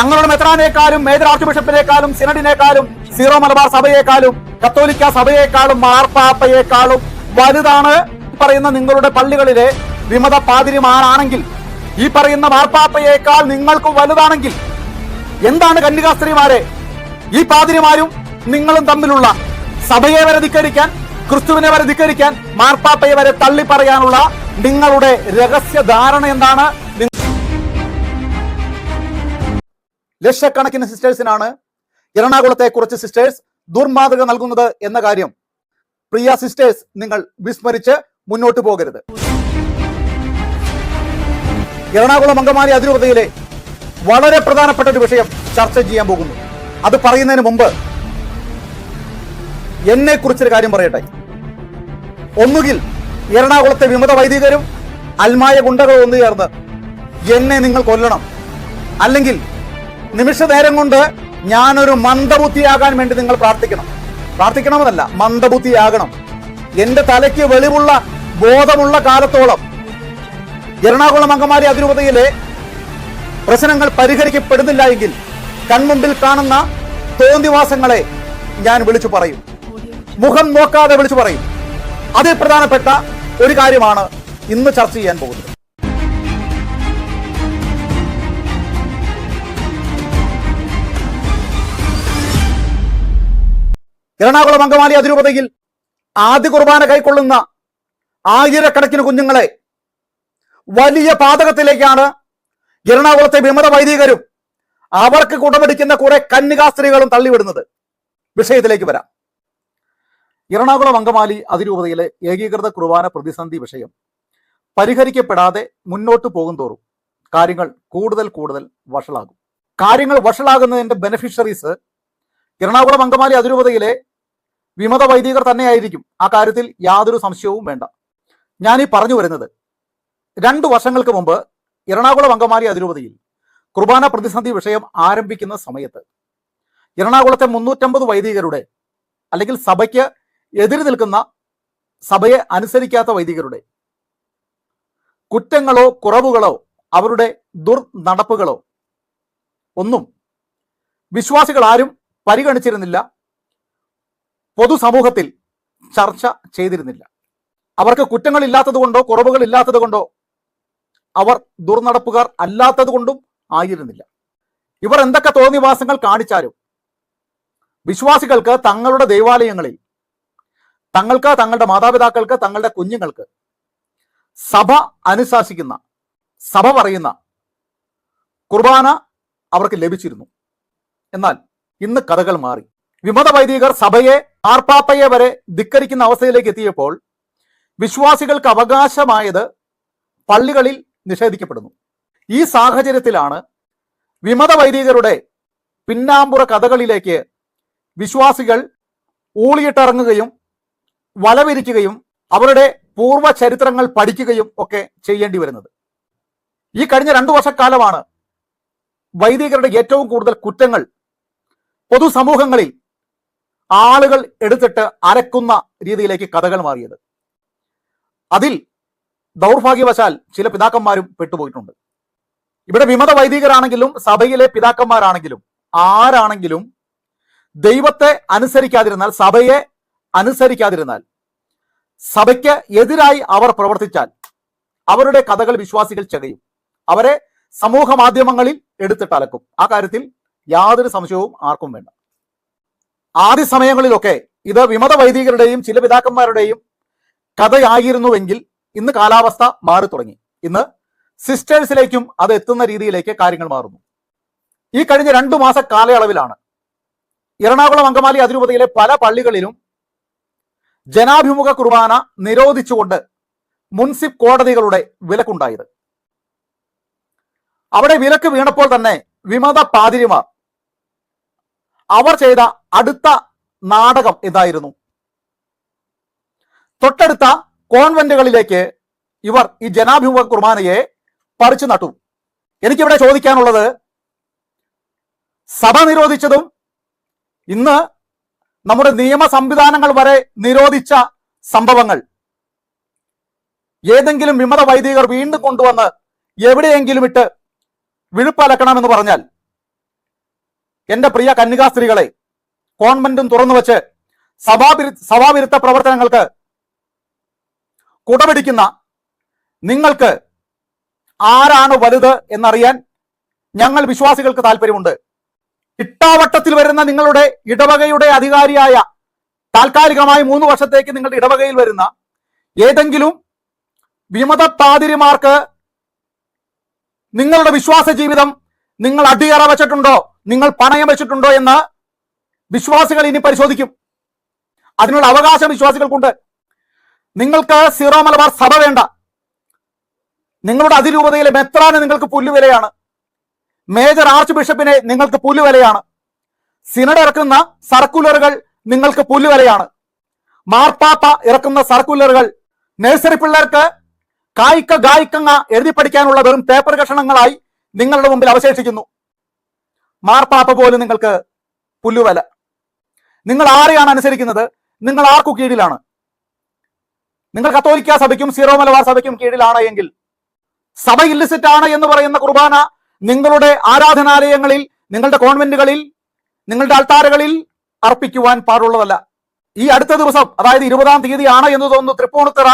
തങ്ങളുടെ മെത്രാനേക്കാളും major arch ബിഷപ്പിനേക്കാളും സിനഡിനേക്കാളും സീറോ മലബാർ സഭയേക്കാളും കത്തോലിക്ക സഭയേക്കാളും മാർപ്പാപ്പയേക്കാളും വലുതാണ് പറയുന്ന നിങ്ങളുടെ പള്ളികളിലെ വിമത പാതിരിമാരാണെങ്കിൽ. ഈ പറയുന്ന മാർപ്പാപ്പയേക്കാൾ നിങ്ങൾക്ക് വലുതാണെങ്കിൽ എന്താണ് കന്യകാസ്ത്രീമാരെ? ഈ പാതിരിമാരും നിങ്ങളും തമ്മിലുള്ള സഭയെ വരെ ധിക്കരിക്കാൻ ക്രിസ്തുവിനെ വരെ ധിക്കരിക്കാൻ മാർപ്പാപ്പയെ വരെ തള്ളി പറയാനുള്ള നിങ്ങളുടെ രഹസ്യ ധാരണ എന്താണ്? ലക്ഷക്കണക്കിന് സിസ്റ്റേഴ്സിനാണ് എറണാകുളത്തെ കുറച്ച് സിസ്റ്റേഴ്സ് ദുർമാതൃക നൽകുന്നത് എന്ന കാര്യം. പ്രിയ സിസ്റ്റേഴ്സ് നിങ്ങൾ വിസ്മരിച്ച് മുന്നോട്ട് പോകരുത്. എറണാകുളം അങ്കമാലി അതിരൂപതയിലെ വളരെ പ്രധാനപ്പെട്ട ഒരു വിഷയം ചർച്ച ചെയ്യാൻ പോകുന്നു. അത് പറയുന്നതിന് മുമ്പ് എന്നെ കുറിച്ചൊരു കാര്യം പറയട്ടെ. ഒന്നുകിൽ എറണാകുളത്തെ വിമത വൈദികരും അൽമായ ഗുണ്ടകളും ഒന്നു ചേർന്ന് എന്നെ നിങ്ങൾ കൊല്ലണം. അല്ലെങ്കിൽ നിമിഷ നേരം കൊണ്ട് ഞാനൊരു മന്ദബുദ്ധിയാകാൻ വേണ്ടി നിങ്ങൾ പ്രാർത്ഥിക്കണം. പ്രാർത്ഥിക്കണമെന്നല്ല മന്ദബുദ്ധിയാകണം. എന്റെ തലയ്ക്ക് വെളിവുള്ള ബോധമുള്ള കാലത്തോളം എറണാകുളം അങ്കമാരി അതിരൂപതയിലെ പ്രശ്നങ്ങൾ പരിഹരിക്കപ്പെടുന്നില്ല എങ്കിൽ കൺമുമ്പിൽ കാണുന്ന തോന്നിവാസങ്ങളെ ഞാൻ വിളിച്ചു പറയും. മുഖം നോക്കാതെ വിളിച്ചു പറയും. അതിൽ പ്രധാനപ്പെട്ട ഒരു കാര്യമാണ് ഇന്ന് ചർച്ച ചെയ്യാൻ പോകുന്നത്. എറണാകുളം അങ്കമാലി അതിരൂപതയിൽ ആദ്യ കുർബാന കൈക്കൊള്ളുന്ന ആയിരക്കണക്കിന് കുഞ്ഞുങ്ങളെ വലിയ പാതകത്തിലേക്കാണ് എറണാകുളത്തെ വിമത വൈദികരും അവർക്ക് കുടമടിക്കുന്ന കുറെ കന്യകാസ്ത്രീകളും തള്ളിവിടുന്നത്. വിഷയത്തിലേക്ക് വരാം. എറണാകുളം അങ്കമാലി അതിരൂപതയിലെ ഏകീകൃത കുർബാന പ്രതിസന്ധി വിഷയം പരിഹരിക്കപ്പെടാതെ മുന്നോട്ട് പോകും തോറും കാര്യങ്ങൾ കൂടുതൽ കൂടുതൽ വഷളാകും. കാര്യങ്ങൾ വഷളാകുന്നതിന്റെ ബെനിഫിഷ്യറീസ് എറണാകുളം അങ്കമാലി അതിരൂപതയിലെ വിമത വൈദികർ തന്നെയായിരിക്കും. ആ കാര്യത്തിൽ യാതൊരു സംശയവും വേണ്ട. ഈ പറഞ്ഞു വരുന്നത് രണ്ടു വർഷങ്ങൾക്ക് മുമ്പ് എറണാകുളം അങ്കമാലി അതിരൂപതയിൽ കുർബാന പ്രതിസന്ധി വിഷയം ആരംഭിക്കുന്ന സമയത്ത് എറണാകുളത്തെ മുന്നൂറ്റമ്പത് വൈദികരുടെ അല്ലെങ്കിൽ സഭയ്ക്ക് എതിര് നിൽക്കുന്ന സഭയെ അനുസരിക്കാത്ത വൈദികരുടെ കുറ്റങ്ങളോ കുറവുകളോ അവരുടെ ദുർനടപ്പുകളോ ഒന്നും വിശ്വാസികൾ ആരും പരിഗണിച്ചിരുന്നില്ല. പൊതുസമൂഹത്തിൽ ചർച്ച ചെയ്തിരുന്നില്ല. അവർക്ക് കുറ്റങ്ങൾ ഇല്ലാത്തത് കൊണ്ടോ കുറവുകൾ ഇല്ലാത്തത് കൊണ്ടോ അവർ ദുർനടപ്പുകാർ അല്ലാത്തതുകൊണ്ടും ആയിരുന്നില്ല. ഇവർ എന്തൊക്കെ തോന്നിവാസങ്ങൾ കാണിച്ചാലും വിശ്വാസികൾക്ക് തങ്ങളുടെ ദേവാലയങ്ങളിൽ തങ്ങൾക്ക് തങ്ങളുടെ മാതാപിതാക്കൾക്ക് തങ്ങളുടെ കുഞ്ഞുങ്ങൾക്ക് സഭ അനുശാസിക്കുന്ന സഭ പറയുന്ന കുർബാന അവർക്ക് ലഭിച്ചിരുന്നു. എന്നാൽ ഇന്ന് കഥകൾ മാറി. വിമത വൈദികർ സഭയെ ആർപ്പാപ്പയെ വരെ ധിക്കരിക്കുന്ന അവസ്ഥയിലേക്ക് എത്തിയപ്പോൾ വിശ്വാസികൾക്ക് അവകാശമായത് പള്ളികളിൽ നിഷേധിക്കപ്പെടുന്നു. ഈ സാഹചര്യത്തിലാണ് വിമത വൈദികരുടെ പിന്നാമ്പുറ കഥകളിലേക്ക് വിശ്വാസികൾ ഊളിയിട്ടിറങ്ങുകയും വലവിരിക്കുകയും അവരുടെ പൂർവ ചരിത്രങ്ങൾ പഠിക്കുകയും ഒക്കെ ചെയ്യേണ്ടി വരുന്നത്. ഈ കഴിഞ്ഞ രണ്ടു വർഷക്കാലമാണ് വൈദികരുടെ ഏറ്റവും കൂടുതൽ കുറ്റങ്ങൾ പൊതുസമൂഹങ്ങളിൽ ആളുകൾ എടുത്തിട്ട് അരക്കുന്ന രീതിയിലേക്ക് കഥകൾ മാറിയത്. അതിൽ ദൗർഭാഗ്യവശാൽ ചില പിതാക്കന്മാരും പെട്ടുപോയിട്ടുണ്ട്. ഇവിടെ വിമത വൈദികരാണെങ്കിലും സഭയിലെ പിതാക്കന്മാരാണെങ്കിലും ആരാണെങ്കിലും ദൈവത്തെ അനുസരിക്കാതിരുന്നാൽ സഭയെ അനുസരിക്കാതിരുന്നാൽ സഭയ്ക്ക് എതിരായി അവർ പ്രവർത്തിച്ചാൽ അവരുടെ കഥകൾ വിശ്വാസികൾ ചകയും. അവരെ സമൂഹ മാധ്യമങ്ങളിൽ എടുത്തിട്ട് അലക്കും ആ കാര്യത്തിൽ യാതൊരു സംശയവും ആർക്കും വേണ്ട. ആദ്യ സമയങ്ങളിലൊക്കെ ഇത് വിമത വൈദികരുടെയും ചില പിതാക്കന്മാരുടെയും കഥയായിരുന്നുവെങ്കിൽ ഇന്ന് കാലാവസ്ഥ മാറി തുടങ്ങി. ഇന്ന് സിസ്റ്റേഴ്സിലേക്കും അത് എത്തുന്ന രീതിയിലേക്ക് കാര്യങ്ങൾ മാറുന്നു. ഈ കഴിഞ്ഞ രണ്ടു മാസ കാലയളവിലാണ് എറണാകുളം അങ്കമാലി അതിരൂപതയിലെ പല പള്ളികളിലും ജനാഭിമുഖ കുർബാന നിരോധിച്ചുകൊണ്ട് മുൻസിഫ് കോടതികളുടെ വിലക്കുണ്ടായത്. അവിടെ വിലക്ക് വീണപ്പോൾ തന്നെ വിമത പാതിരിമാർ അവർ ചെയ്ത അടുത്ത നാടകം ഇതായിരുന്നു. തൊട്ടടുത്ത കോൺവെന്റുകളിലേക്ക് ഇവർ ഈ ജനാഭിമുഖ കുർബാനയെ പറിച്ചു നട്ടു. എനിക്കിവിടെ ചോദിക്കാനുള്ളത് സഭ നിരോധിച്ചതും ഇന്ന് നമ്മുടെ നിയമ സംവിധാനങ്ങൾ വരെ നിരോധിച്ച സംഭവങ്ങൾ. ഏതെങ്കിലും വിമത വൈദികർ വീണ്ടും കൊണ്ടുവന്ന് എവിടെയെങ്കിലും ഇട്ട് വിഴുപ്പലക്കണമെന്ന് പറഞ്ഞാൽ എന്റെ പ്രിയ കന്യകാ സ്ത്രീകളെ കോൺവെന്റും തുറന്നു വെച്ച് സഭാവിരു സഭാവിരുദ്ധ പ്രവർത്തനങ്ങൾക്ക് കുടപിടിക്കുന്ന നിങ്ങൾക്ക് ആരാണ് വലുത് എന്നറിയാൻ ഞങ്ങൾ വിശ്വാസികൾക്ക് താല്പര്യമുണ്ട് ഇട്ടാവട്ടത്തിൽ വരുന്ന നിങ്ങളുടെ ഇടവകയുടെ അധികാരിയായ താൽക്കാലികമായി മൂന്ന് വർഷത്തേക്ക് നിങ്ങളുടെ ഇടവകയിൽ വരുന്ന ഏതെങ്കിലും വിമത പാതിരിമാർക്ക് നിങ്ങളുടെ വിശ്വാസ ജീവിതം നിങ്ങൾ അടിയറ വെച്ചിട്ടുണ്ടോ? നിങ്ങൾ പണയം വെച്ചിട്ടുണ്ടോ എന്ന് വിശ്വാസികൾ ഇനി പരിശോധിക്കും. അതിനുള്ള അവകാശം വിശ്വാസികൾക്കുണ്ട്. നിങ്ങൾക്ക് സീറോ മലബാർ സഭ വേണ്ട. നിങ്ങളുടെ അതിരൂപതയിലെ മെത്രാന് നിങ്ങൾക്ക് പുല്ലുവിലയാണ്. മേജർ ആർച്ച് ബിഷപ്പിനെ നിങ്ങൾക്ക് പുല്ലുവിലയാണ്. സിനഡ് ഇറക്കുന്ന സർക്കുലറുകൾ നിങ്ങൾക്ക് പുല്ലുവിലയാണ്. മാർപ്പാപ്പ ഇറക്കുന്ന സർക്കുലറുകൾ നഴ്സറി പിള്ളേർക്ക് കായിക്ക ഗായിക്കങ്ങ എഴുതി പഠിക്കാനുള്ള വെറും പേപ്പർ കഷണങ്ങളായി നിങ്ങളുടെ മുമ്പിൽ അവശേഷിക്കുന്നു. മാർപ്പാപ്പ പോലും നിങ്ങൾക്ക് പുല്ലുവല. നിങ്ങൾ ആരെയാണ് അനുസരിക്കുന്നത്? നിങ്ങൾ ആർക്കു കീഴിലാണ്? നിങ്ങൾ കത്തോലിക്ക സഭയ്ക്കും സീറോ മലബാർ സഭയ്ക്കും കീഴിലാണ് എങ്കിൽ സഭ ഇല്ലിസിറ്റ് ആണ് എന്ന് പറയുന്ന കുർബാന നിങ്ങളുടെ ആരാധനാലയങ്ങളിൽ നിങ്ങളുടെ കോൺവെന്റുകളിൽ നിങ്ങളുടെ അൾത്താരകളിൽ അർപ്പിക്കുവാൻ പാടുള്ളതല്ല. ഈ അടുത്ത ദിവസം അതായത് ഇരുപതാം തീയതി ആണ് എന്ന് തോന്നുന്നു തൃപ്പൂണിത്തറ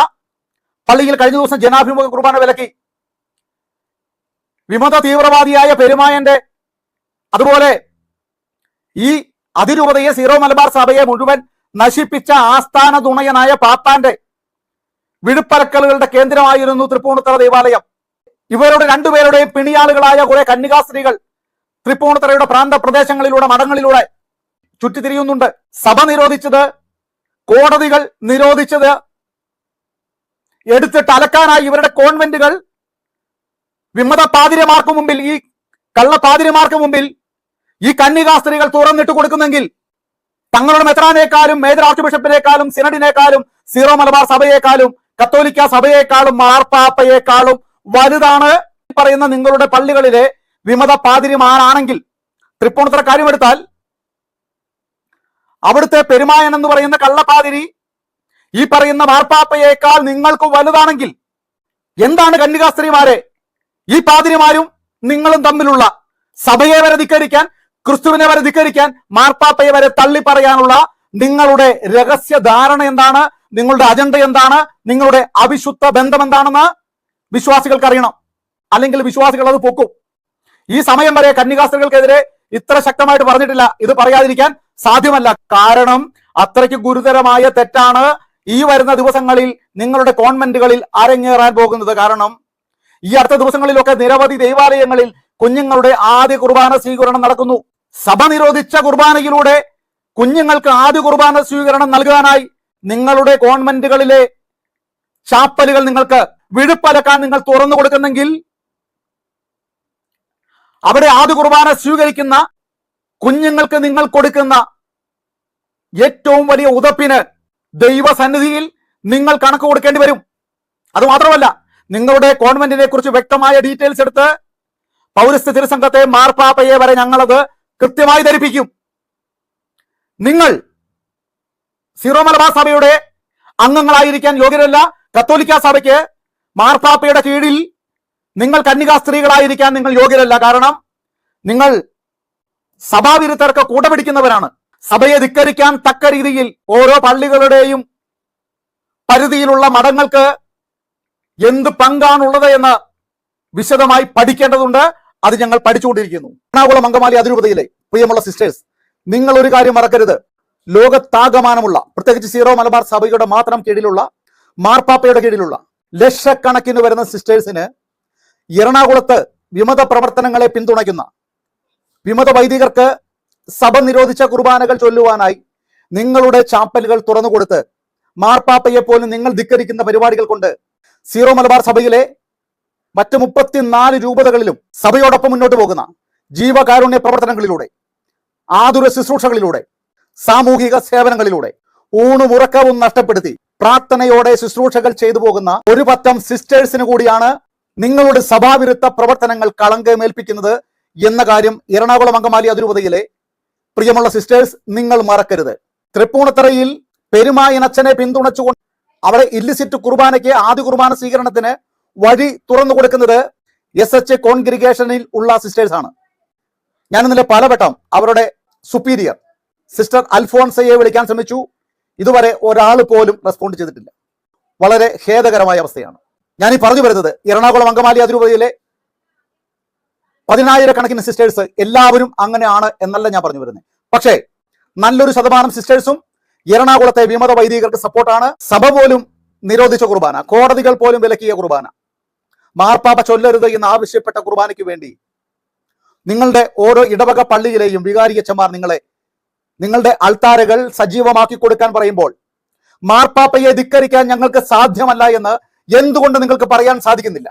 പള്ളിയിൽ കഴിഞ്ഞ ദിവസം ജനാഭിമുഖ കുർബാന വിലക്കി. വിമത തീവ്രവാദിയായ പെരുമായന്റെ അതുപോലെ ഈ അതിരൂപതയെ സീറോ മലബാർ സഭയെ മുഴുവൻ നശിപ്പിച്ച ആസ്ഥാന തുണയനായ പാപ്പാന്റെ വിഴുപ്പലക്കലുകളുടെ കേന്ദ്രമായിരുന്നു തൃപ്പൂണിത്തറ ദേവാലയം. ഇവരുടെ രണ്ടുപേരുടെയും പിണിയാളുകളായ കുറെ കന്യകാസ്ത്രീകൾ തൃപ്പൂണിത്തറയുടെ പ്രാന്ത പ്രദേശങ്ങളിലൂടെ മഠങ്ങളിലൂടെ ചുറ്റിത്തിരിയുന്നുണ്ട്. സഭ നിരോധിച്ചത് കോടതികൾ നിരോധിച്ചത് എടുത്തിട്ട് അലക്കാനായി ഇവരുടെ കോൺവെന്റുകൾ വിമത പാതിരമാർക്ക് മുമ്പിൽ ഈ കള്ള പാതിരമാർക്ക് മുമ്പിൽ ഈ കന്യകാസ്ത്രീകൾ തുറന്നിട്ട് കൊടുക്കുന്നെങ്കിൽ തങ്ങളുടെ മെത്രാനേക്കാളും മേജർ ആർച്ച് ബിഷപ്പിനേക്കാളും സിനഡിനേക്കാളും സീറോ മലബാർ സഭയേക്കാളും കത്തോലിക്ക സഭയേക്കാളും മാർപ്പാപ്പയേക്കാളും വലുതാണ് പറയുന്ന നിങ്ങളുടെ പള്ളികളിലെ വിമത പാതിരിമാരാണെങ്കിൽ. തൃപ്പൂണിത്തറ കാര്യമെടുത്താൽ അവിടുത്തെ പെരുമായൻ എന്ന് പറയുന്ന കള്ളപ്പാതിരി ഈ പറയുന്ന മാർപ്പാപ്പയേക്കാൾ നിങ്ങൾക്ക് വലുതാണെങ്കിൽ എന്താണ് കന്യകാസ്ത്രീമാരെ ഈ പാതിരിമാരും നിങ്ങളും തമ്മിലുള്ള സഭയെ വരെ ധിക്കരിക്കാൻ ക്രിസ്തുവിനെ വരെ ധിക്കരിക്കാൻ മാർപ്പാപ്പയെ വരെ തള്ളി പറയാനുള്ള നിങ്ങളുടെ രഹസ്യ ധാരണ എന്താണ്? നിങ്ങളുടെ അജണ്ട എന്താണ്? നിങ്ങളുടെ അവിശുദ്ധ ബന്ധം എന്താണെന്ന് വിശ്വാസികൾക്ക് അറിയണം അല്ലെങ്കിൽ വിശ്വാസികൾ അത് പൊക്കും. ഈ സമയം വരെ കന്യകാസ്ത്രീകൾക്കെതിരെ ഇത്ര ശക്തമായിട്ട് പറഞ്ഞിട്ടില്ല. ഇത് പറയാതിരിക്കാൻ സാധ്യമല്ല. കാരണം അത്രയ്ക്ക് ഗുരുതരമായ തെറ്റാണ് ഈ വരുന്ന ദിവസങ്ങളിൽ നിങ്ങളുടെ കോൺവെന്റുകളിൽ അരങ്ങേറാൻ പോകുന്നത്. കാരണം ഈ അടുത്ത ദിവസങ്ങളിലൊക്കെ നിരവധി ദേവാലയങ്ങളിൽ കുഞ്ഞുങ്ങളുടെ ആദ്യ കുർബാന സ്വീകരണം നടക്കുന്നു. സഭ നിരോധിച്ച കുർബാനയിലൂടെ കുഞ്ഞുങ്ങൾക്ക് ആദ്യ കുർബാന സ്വീകരണം നൽകാനായി നിങ്ങളുടെ ഗവൺമെന്റുകളിലെ ചാപ്പലുകൾ നിങ്ങൾക്ക് വിഴുപ്പലക്കാൻ നിങ്ങൾ തുറന്നു കൊടുക്കുന്നെങ്കിൽ അവിടെ ആദ്യ കുർബാന സ്വീകരിക്കുന്ന കുഞ്ഞുങ്ങൾക്ക് നിങ്ങൾ കൊടുക്കുന്ന ഏറ്റവും വലിയ ഉതപ്പിന് ദൈവസന്നിധിയിൽ നിങ്ങൾ കണക്ക് കൊടുക്കേണ്ടി വരും. അത് മാത്രമല്ല നിങ്ങളുടെ കോൺവെന്റിനെ കുറിച്ച് വ്യക്തമായ ഡീറ്റെയിൽസ് എടുത്ത് പൗരസ്ത്യ തിരുസംഘത്തെ മാർപ്പാപ്പയെ വരെ ഞങ്ങളത് കൃത്യമായി ധരിപ്പിക്കും. നിങ്ങൾ സീറോ മലബാർ സഭയുടെ അംഗങ്ങളായിരിക്കാൻ യോഗ്യരല്ല. കത്തോലിക്ക സഭയ്ക്ക് മാർപ്പാപ്പയുടെ കീഴിൽ നിങ്ങൾ കന്യകാ സ്ത്രീകളായിരിക്കാൻ നിങ്ങൾ യോഗ്യരല്ല. കാരണം നിങ്ങൾ സഭാവിരുദ്ധർക്ക് കൂടപിടിക്കുന്നവരാണ്. സഭയെ ധിക്കരിക്കാൻ തക്ക രീതിയിൽ ഓരോ പള്ളികളുടെയും പരിധിയിലുള്ള മഠങ്ങൾക്ക് എന്ത് പങ്കാണുള്ളത് എന്ന് വിശദമായി പഠിക്കേണ്ടതുണ്ട്. അത് ഞങ്ങൾ പഠിച്ചുകൊണ്ടിരിക്കുന്നു. എറണാകുളം അങ്കമാലി അതിരൂപതയിലെ പ്രിയമുള്ള സിസ്റ്റേഴ്സ് നിങ്ങൾ ഒരു കാര്യം മറക്കരുത്. ലോകത്താകമാനമുള്ള പ്രത്യേകിച്ച് സീറോ മലബാർ സഭയുടെ മാത്രം കീഴിലുള്ള മാർപ്പാപ്പയുടെ കീഴിലുള്ള ലക്ഷക്കണക്കിന് വരുന്ന സിസ്റ്റേഴ്സിന് എറണാകുളത്ത് വിമത പ്രവർത്തനങ്ങളെ പിന്തുണയ്ക്കുന്ന വിമത വൈദികർക്ക് സഭ നിരോധിച്ച കുർബാനകൾ ചൊല്ലുവാനായി നിങ്ങളുടെ ചാപ്പലുകൾ തുറന്നുകൊടുത്ത് മാർപ്പാപ്പയെ പോലും നിങ്ങൾ ധിക്കരിക്കുന്ന പരിപാടികൾ കൊണ്ട് സീറോ മലബാർ സഭയിലെ മറ്റ് മുപ്പത്തിനാല് രൂപതകളിലും സഭയോടൊപ്പം മുന്നോട്ട് പോകുന്ന ജീവകാരുണ്യ പ്രവർത്തനങ്ങളിലൂടെ ആതുര ശുശ്രൂഷകളിലൂടെ സാമൂഹിക സേവനങ്ങളിലൂടെ ഊണും ഉറക്കവും നഷ്ടപ്പെടുത്തി പ്രാർത്ഥനയോടെ ശുശ്രൂഷകൾ ചെയ്തു പോകുന്ന ഒരു പറ്റം സിസ്റ്റേഴ്സിന് കൂടിയാണ് നിങ്ങളുടെ സഭാവിരുദ്ധ പ്രവർത്തനങ്ങൾ കളങ്കമേൽപ്പിക്കുന്നത് എന്ന കാര്യം എറണാകുളം അങ്കമാലി അതിരൂപതയിലെ പ്രിയമുള്ള സിസ്റ്റേഴ്സ് നിങ്ങൾ മറക്കരുത്. തൃപ്പൂണിത്തറയിൽ പെരുമായനച്ഛനെ പിന്തുണച്ചുകൊണ്ട് അവിടെ ഇല്ലിസിറ്റ് കുർബാനയ്ക്ക് ആദ്യ കുർബാന സ്വീകരണത്തിന് വഴി തുറന്നു കൊടുക്കുന്നത് എസ് എച്ച് കോൺഗ്രിഗേഷനിൽ ഉള്ള സിസ്റ്റേഴ്സ് ആണ്. ഞാൻ ഇന്നലെ പലവട്ടം അവരുടെ സുപ്പീരിയർ സിസ്റ്റർ അൽഫോൺസയെ വിളിക്കാൻ ശ്രമിച്ചു. ഇതുവരെ ഒരാൾ പോലും റെസ്പോണ്ട് ചെയ്തിട്ടില്ല. വളരെ ഖേദകരമായ അവസ്ഥയാണ്. ഞാൻ ഈ പറഞ്ഞു വരുന്നത് എറണാകുളം അങ്കമാലി അതിരൂപതയിലെ പതിനായിരക്കണക്കിന് സിസ്റ്റേഴ്സ് എല്ലാവരും അങ്ങനെയാണ് എന്നല്ല ഞാൻ പറഞ്ഞു വരുന്നത്. പക്ഷേ നല്ലൊരു ശതമാനം സിസ്റ്റേഴ്സും എറണാകുളത്തെ വിമത വൈദികർക്ക് സപ്പോർട്ടാണ്. സഭ പോലും നിരോധിച്ച കുർബാന. കോടതികൾ പോലും വിലക്കിയ കുർബാന. മാർപ്പാപ്പ ചൊല്ലരുത് എന്ന് ആവശ്യപ്പെട്ട കുർബാനയ്ക്ക് വേണ്ടി നിങ്ങളുടെ ഓരോ ഇടവക പള്ളിയിലെയും വികാരിയച്ചന്മാർ നിങ്ങളെ നിങ്ങളുടെ അൾത്താരകൾ സജീവമാക്കി കൊടുക്കാൻ പറയുമ്പോൾ മാർപ്പാപ്പയെ ധിക്കരിക്കാൻ ഞങ്ങൾക്ക് സാധ്യമല്ല എന്ന് എന്തുകൊണ്ട് നിങ്ങൾക്ക് പറയാൻ സാധിക്കുന്നില്ല?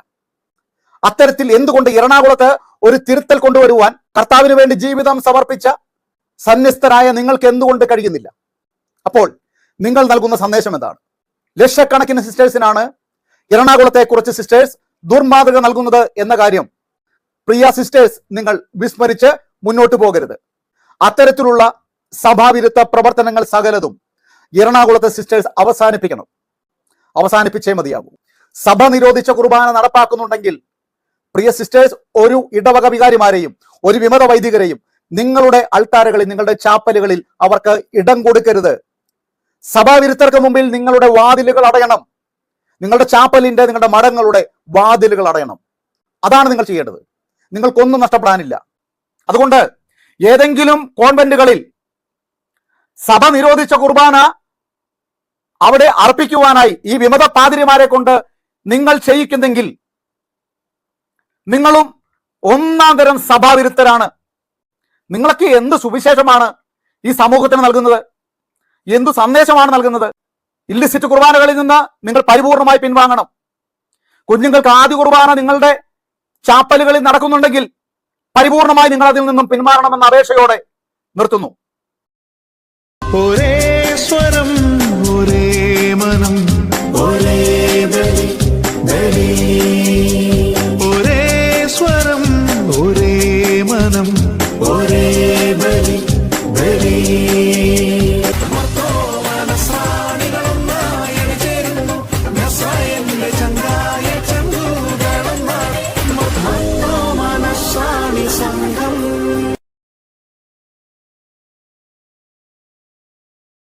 അത്തരത്തിൽ എന്തുകൊണ്ട് എറണാകുളത്ത് ഒരു തിരുത്തൽ കൊണ്ടുവരുവാൻ കർത്താവിന് വേണ്ടി ജീവിതം സമർപ്പിച്ച സന്യസ്തരായ നിങ്ങൾക്ക് എന്തുകൊണ്ട് കഴിയുന്നില്ല? അപ്പോൾ നിങ്ങൾ നൽകുന്ന സന്ദേശം എന്താണ്? ലക്ഷക്കണക്കിന് സിസ്റ്റേഴ്സിനാണ് എറണാകുളത്തെ കുറച്ച് സിസ്റ്റേഴ്സ് ദുർമാതൃക നൽകുന്നത് എന്ന കാര്യം. പ്രിയ സിസ്റ്റേഴ്സ് നിങ്ങൾ വിസ്മരിച്ച് മുന്നോട്ട് പോകരുത്. അത്തരത്തിലുള്ള സഭാവിരുദ്ധ പ്രവർത്തനങ്ങൾ സകലതും എറണാകുളത്തെ സിസ്റ്റേഴ്സ് അവസാനിപ്പിക്കണം. അവസാനിപ്പിച്ചേ മതിയാകൂ. സഭ നിരോധിച്ച കുർബാന നടപ്പാക്കുന്നുണ്ടെങ്കിൽ പ്രിയ സിസ്റ്റേഴ്സ് ഒരു ഇടവക വികാരിമാരെയും ഒരു വിമത വൈദികരെയും നിങ്ങളുടെ അൾത്താരകളിൽ നിങ്ങളുടെ ചാപ്പലുകളിൽ അവർക്ക് ഇടം കൊടുക്കരുത്. സഭാവിരുദ്ധർക്ക് മുമ്പിൽ നിങ്ങളുടെ വാതിലുകൾ അടയണം. നിങ്ങളുടെ ചാപ്പലിന്റെ നിങ്ങളുടെ മഠങ്ങളുടെ വാതിലുകൾ അടയണം. അതാണ് നിങ്ങൾ ചെയ്യേണ്ടത്. നിങ്ങൾക്കൊന്നും നഷ്ടപ്പെടാനില്ല. അതുകൊണ്ട് ഏതെങ്കിലും കോൺവെന്റുകളിൽ സഭ നിരോധിച്ച കുർബാന അവിടെ അർപ്പിക്കുവാനായി ഈ വിമത പാതിരിമാരെ കൊണ്ട് നിങ്ങൾ ചെയ്യിക്കുന്നെങ്കിൽ നിങ്ങളും ഒന്നാം തരം സഭാവിരുദ്ധരാണ്. നിങ്ങളൊക്കെ എന്ത് സുവിശേഷമാണ് ഈ സമൂഹത്തിന് നൽകുന്നത്? എന്തു സന്ദേശമാണ് നൽകുന്നത്? ഇല്ലിസിറ്റ് കുർബാനകളിൽ നിന്ന് നിങ്ങൾ പരിപൂർണമായി പിൻവാങ്ങണം. കുഞ്ഞുങ്ങൾക്ക് ആദ്യ കുർബാന നിങ്ങളുടെ ചാപ്പലുകളിൽ നടക്കുന്നുണ്ടെങ്കിൽ പരിപൂർണമായി നിങ്ങൾ അതിൽ നിന്നും പിന്മാറണമെന്ന അപേക്ഷയോടെ നിർത്തുന്നു. ഒരേ ഒരേ ഒരേ